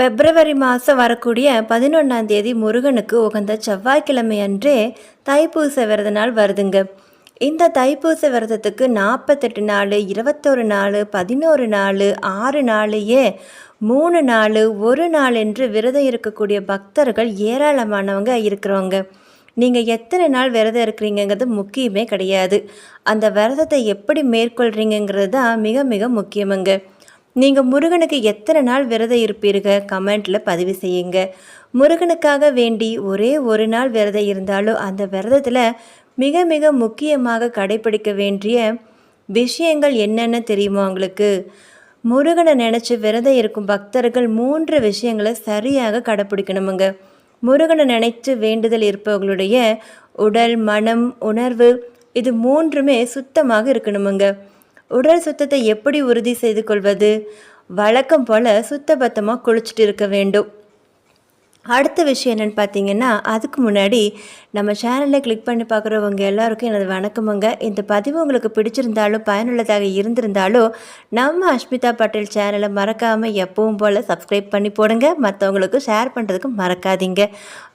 பிப்ரவரி மாதம் வரக்கூடிய பதினொன்றாம் தேதி முருகனுக்கு உகந்த செவ்வாய்க்கிழமை அன்றே தைப்பூச விரத நாள் வருதுங்க. இந்த தைப்பூச விரதத்துக்கு நாற்பத்தெட்டு நாள் இருபத்தொரு நாள் பதினோரு நாள் ஆறு நாளையே மூணு நாள் ஒரு நாள் என்று விரதம் இருக்கக்கூடிய பக்தர்கள் ஏராளமானவங்க இருக்கிறவங்க. நீங்கள் எத்தனை நாள் விரதம் இருக்கிறீங்கங்கிறது முக்கியமே கிடையாது. அந்த விரதத்தை எப்படி மேற்கொள்கிறீங்கிறது தான் மிக மிக முக்கியமுங்க. நீங்கள் முருகனுக்கு எத்தனை நாள் விரதம் இருப்பீர்கள்? கமெண்ட்டில் பதிவு செய்யுங்க. முருகனுக்காக வேண்டி ஒரே ஒரு நாள் விரதம் இருந்தாலும் அந்த விரதத்தில் மிக மிக முக்கியமாக கடைபிடிக்க வேண்டிய விஷயங்கள் என்னென்ன தெரியுமா உங்களுக்கு? முருகனை நினச்சி விரதம் இருக்கும் பக்தர்கள் மூன்று விஷயங்களை சரியாக கடைப்பிடிக்கணுமுங்க முருகனை நினைத்து வேண்டுதல் இருப்பவர்களுடைய உடல் மனம் உணர்வு இது மூன்றுமே சுத்தமாக இருக்கணுமுங்க. உடல் சுத்தத்தை எப்படி உறுதி செய்து கொள்வது? வழக்கம் போல் சுத்தபத்தமாக குளிச்சுட்டு இருக்க வேண்டும். அடுத்த விஷயம் என்னென்னு பார்த்தீங்கன்னா அதுக்கு முன்னாடி நம்ம சேனலில் கிளிக் பண்ணி பார்க்குறவங்க எல்லாருக்கும் எனது வணக்கமுங்க. இந்த பதிவு உங்களுக்கு பிடிச்சிருந்தாலும் பயனுள்ளதாக இருந்திருந்தாலும் நம்ம அஷ்மிதா பட்டேல் சேனலை மறக்காமல் எப்பவும் போல் சப்ஸ்கிரைப் பண்ணி போடுங்க. மற்றவங்களுக்கு ஷேர் பண்ணுறதுக்கு மறக்காதீங்க.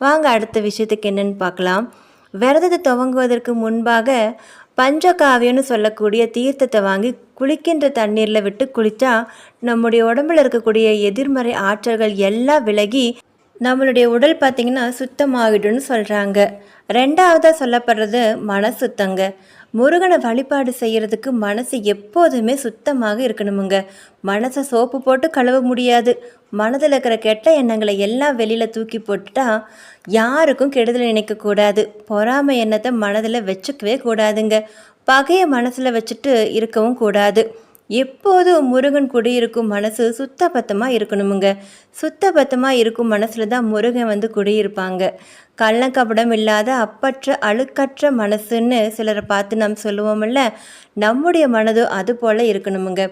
வாங்க அடுத்த விஷயத்துக்கு என்னென்னு பார்க்கலாம் விரதத்தை துவங்குவதற்கு முன்பாக பஞ்சகாவியம்னு சொல்லக்கூடிய தீர்த்தத்தை வாங்கி குளிக்கின்ற தண்ணீரில் விட்டு குளித்தா நம்முடைய உடம்புல இருக்கக்கூடிய எதிர்மறை ஆற்றல்கள் எல்லாம் விலகி நம்மளுடைய உடல் பார்த்திங்கன்னா சுத்தமாகிடும்னு சொல்கிறாங்க ரெண்டாவதாக சொல்லப்படுறது மன சுத்தங்க முருகனை வழிபாடு செய்கிறதுக்கு மனசு எப்போதுமே சுத்தமாக இருக்கணுமுங்க. மனசை சோப்பு போட்டு கழுவ முடியாது. மனதில் இருக்கிற கெட்ட எண்ணங்களை எல்லாம் வெளியில் தூக்கி போட்டுட்டா யாருக்கும் கெடுதல் நினைக்கக்கூடாது பொறாமை எண்ணத்தை மனதில் வச்சுக்கவே கூடாதுங்க. பகையை மனசில் வச்சுட்டு இருக்கவும் கூடாது. எப்போதும் முருகன் குடியிருக்கும் மனசு சுத்தபத்தமாக இருக்கணுமுங்க. சுத்தபத்தமாக இருக்கும் மனசில் தான் முருகன் வந்து குடியிருப்பாங்க. கள்ளக்கபடம் இல்லாத அப்பற்ற அழுக்கற்ற மனசுன்னு சிலரை பார்த்து நாம் சொல்லுவோம்ல நம்முடைய மனதும் அது போல் இருக்கணுமுங்க.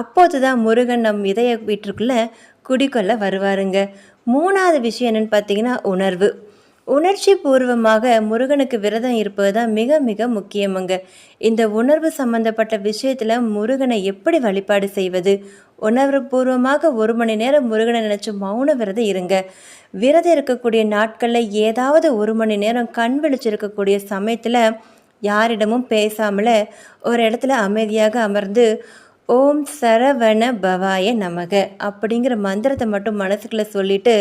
அப்போது தான் முருகன் நம் இதய வீட்டிற்குள்ளே குடிக்கொள்ள வருவாருங்க. மூணாவது விஷயம் என்னென்னு பார்த்தீங்கன்னா உணர்வு. உணர்ச்சி பூர்வமாக முருகனுக்கு விரதம் இருப்பது தான் மிக மிக முக்கியமுங்க. இந்த உணர்வு சம்பந்தப்பட்ட விஷயத்தில் முருகனை எப்படி வழிபாடு செய்வது? உணர்வு பூர்வமாக ஒரு மணி நேரம் முருகனை நினச்சி மௌன விரதம் இருங்க. விரதம் இருக்கக்கூடிய நாட்களில் ஏதாவது ஒரு மணி நேரம் கண் விழிச்சிருக்கக்கூடிய சமயத்தில் யாரிடமும் பேசாமல் ஒரு இடத்துல அமைதியாக அமர்ந்து ஓம் சரவண பவாய நமக அப்படிங்கிற மந்திரத்தை மட்டும் மனசுக்குள்ளே சொல்லிட்டு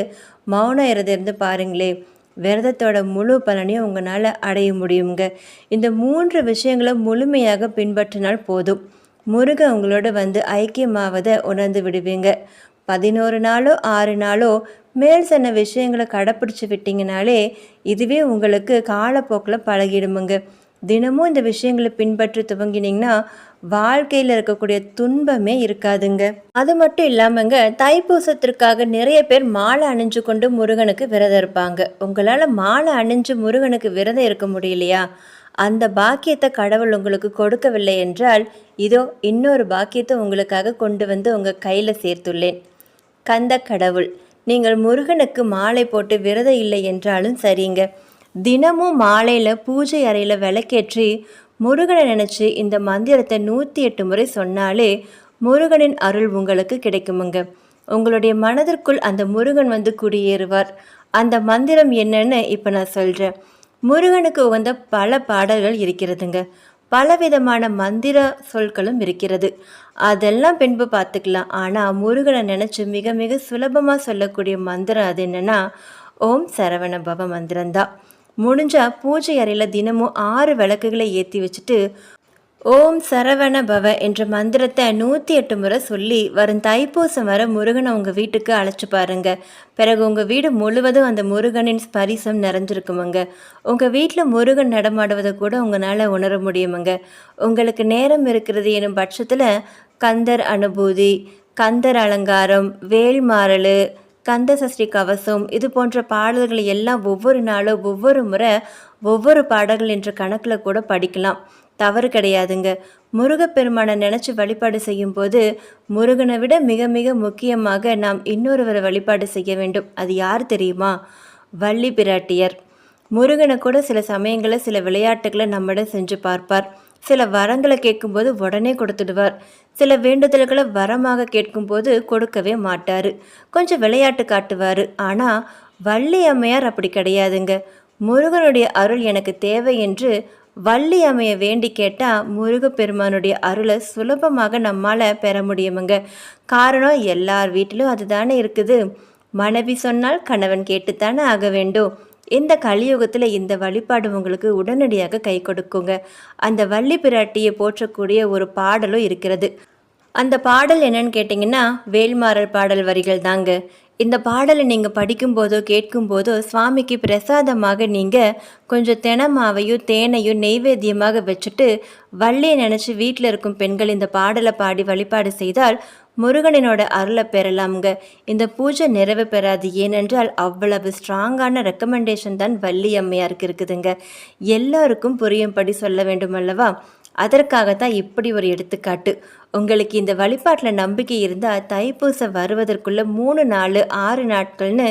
மௌனம் இருந்து பாருங்களேன். விரதத்தோட முழு பலனையும் உங்களால் அடைய முடியுங்க இந்த மூன்று விஷயங்களை முழுமையாக பின்பற்றினால் போதும். முருக உங்களோட வந்து ஐக்கியமாவதை உணர்ந்து விடுவீங்க. பதினோரு நாளோ ஆறு நாளோ மேல் சொன்ன விஷயங்களை கடைப்பிடிச்சி விட்டிங்கனாலே இதுவே உங்களுக்கு காலப்போக்கில் பழகிடுமுங்க. தினமும் இந்த விஷயங்களை பின்பற்றி துவங்கினீங்கன்னா வாழ்க்கையில் இருக்கக்கூடிய துன்பமே இருக்காதுங்க. அது மட்டும் இல்லாமங்க தைப்பூசத்திற்காக நிறைய பேர் மாலை அணிஞ்சு கொண்டு முருகனுக்கு விரதம் இருப்பாங்க. உங்களால் மாலை அணிஞ்சு முருகனுக்கு விரதம் இருக்க முடியலையா? அந்த பாக்கியத்தை கடவுள் உங்களுக்கு கொடுக்கவில்லை என்றால் இதோ இன்னொரு பாக்கியத்தை உங்களுக்காக கொண்டு வந்து உங்கள் கையில் சேர்த்துள்ளேன். கந்த கடவுள் நீங்கள் முருகனுக்கு மாலை போட்டு விரதம் இல்லை என்றாலும் சரிங்க. தினமும் மாலையில் பூஜை அறையில் விளக்கேற்றி முருகனை நினச்சி இந்த மந்திரத்தை நூற்றி எட்டு முறை சொன்னாலே முருகனின் அருள் உங்களுக்கு கிடைக்குமுங்க. உங்களுடைய மனதிற்குள் அந்த முருகன் வந்து குடியேறுவார். அந்த மந்திரம் என்னன்னு இப்போ நான் சொல்கிறேன் முருகனுக்கு உகந்த பல பாடல்கள் இருக்கிறதுங்க. பலவிதமான மந்திர சொற்களும் இருக்கிறது. அதெல்லாம் பின்பு பார்த்துக்கலாம். ஆனால் முருகனை நினச்சி மிக மிக சுலபமாக சொல்லக்கூடிய மந்திரம் அது என்னென்னா ஓம் சரவண பவ மந்திரம்தான். முடிஞ்சால் பூஜை அறையில் தினமும் ஆறு விளக்குகளை ஏற்றி வச்சுட்டு ஓம் சரவண பவ என்ற மந்திரத்தை நூற்றி எட்டு முறை சொல்லி வரும் தைப்பூசம் வர முருகனை உங்கள் வீட்டுக்கு அழைச்சி பாருங்க. பிறகு உங்கள் வீடு முழுவதும் அந்த முருகனின் ஸ்பரிசம் நிறைஞ்சிருக்குமுங்க. உங்கள் வீட்டில் முருகன் நடமாடுவதை கூட உங்களால் உணர முடியுமுங்க. உங்களுக்கு நேரம் இருக்கிறது எனும் பட்சத்தில் கந்தர் அனுபூதி கந்தர் அலங்காரம் வேல்மாறல் கந்த சஷ்டி கவசம் இது போன்ற பாடல்களை எல்லாம் ஒவ்வொரு நாளும் ஒவ்வொரு முறை ஒவ்வொரு பாடல்கள் என்ற கணக்கில் கூட படிக்கலாம். தவறு கிடையாதுங்க. முருகப்பெருமானை நினச்சி வழிபாடு செய்யும் போது முருகனை விட மிக மிக முக்கியமாக நாம் இன்னொருவரை வழிபாடு செய்ய வேண்டும். அது யார் தெரியுமா? வள்ளி பிராட்டியர். முருகனை கூட சில சமயங்களில் சில விளையாட்டுகளை நம்மிடம் செஞ்சு பார்ப்பார். சில வரங்களை கேட்கும்போது உடனே கொடுத்துடுவார். சில வேண்டுதல்களை வரமாக கேட்கும்போது கொடுக்கவே மாட்டார். கொஞ்சம் விளையாட்டு காட்டுவார். ஆனால் வள்ளி அம்மையார் அப்படி கிடையாதுங்க. முருகனுடைய அருள் எனக்கு தேவை என்று வள்ளி அம்மையை வேண்டி கேட்டால் முருகப்பெருமானுடைய அருளை சுலபமாக நம்மால் பெற முடியுமுங்க. காரணம் எல்லார் வீட்டிலும் அதுதானே இருக்குது. மனைவி சொன்னால் கணவன் கேட்டுத்தானே ஆக வேண்டும். இந்த கலியுகத்தில் இந்த வழிபாடு உங்களுக்கு உடனடியாக கை கொடுக்குங்க. அந்த வள்ளி பிராட்டியை போற்றக்கூடிய ஒரு பாடலும் இருக்கிறது. அந்த பாடல் என்னன்னு கேட்டிங்கன்னா வேல்மாறல் பாடல் வரிகள் தாங்க. இந்த பாடலை நீங்கள் படிக்கும்போதோ கேட்கும்போதோ சுவாமிக்கு பிரசாதமாக நீங்கள் கொஞ்சம் தெனமாவையும் தேனையும் நெய்வேத்தியமாக வச்சுட்டு வள்ளியை நினச்சி வீட்டில் இருக்கும் பெண்கள் இந்த பாடலை பாடி வழிபாடு செய்தால் முருகனினோட அருளை பெறலாம்ங்க. இந்த பூஜை நிறைவு பெறாது. ஏனென்றால் அவ்வளவு ஸ்ட்ராங்கான ரெக்கமெண்டேஷன் தான் வள்ளி அம்மையாருக்கு இருக்குதுங்க. எல்லாருக்கும் புரியும்படி சொல்ல வேண்டும் அல்லவா அதற்காகத்தான் இப்படி ஒரு எடுத்துக்காட்டு. உங்களுக்கு இந்த வழிபாட்டில் நம்பிக்கை இருந்தால் தைப்பூசம் வருவதற்குள்ளே மூணு நாலு ஆறு நாட்கள்னு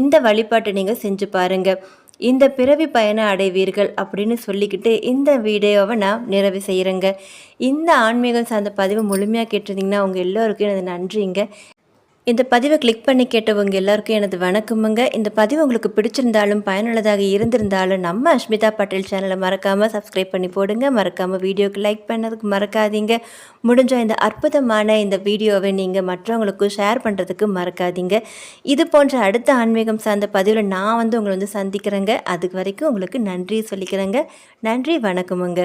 இந்த வழிபாட்டை நீங்கள் செஞ்சு பாருங்கள் இந்த பிறவி பயணம் அடைவீர்கள் அப்படின்னு சொல்லிக்கிட்டு இந்த வீடியோவை நான் நிறைவு செய்கிறேங்க. இந்த ஆன்மீகம் சார்ந்த பதிவு முழுமையாக கேட்டிருந்தீங்கன்னா உங்கள் எல்லோருக்கும் எனது நன்றிங்க. இந்த பதிவை கிளிக் பண்ணி கேட்டவங்க எல்லாருக்கும் எனது வணக்கமுங்க. இந்த பதிவு உங்களுக்கு பிடிச்சிருந்தாலும் பயனுள்ளதாக இருந்திருந்தாலும் நம்ம அஷ்மிதா பட்டேல் சேனலை மறக்காமல் சப்ஸ்கிரைப் பண்ணி போடுங்க. மறக்காமல் வீடியோக்கு லைக் பண்ணதுக்கு மறக்காதீங்க. முடிஞ்ச இந்த அற்புதமான இந்த வீடியோவை நீங்கள் மற்றவங்களுக்கும் ஷேர் பண்ணுறதுக்கு மறக்காதீங்க. இது போன்ற அடுத்த ஆன்மீகம் சார்ந்த பதிவில் நான் வந்து உங்களை வந்து சந்திக்கிறேங்க. அதுக்கு வரைக்கும் உங்களுக்கு நன்றி சொல்லிக்கிறேங்க. நன்றி வணக்கமுங்க.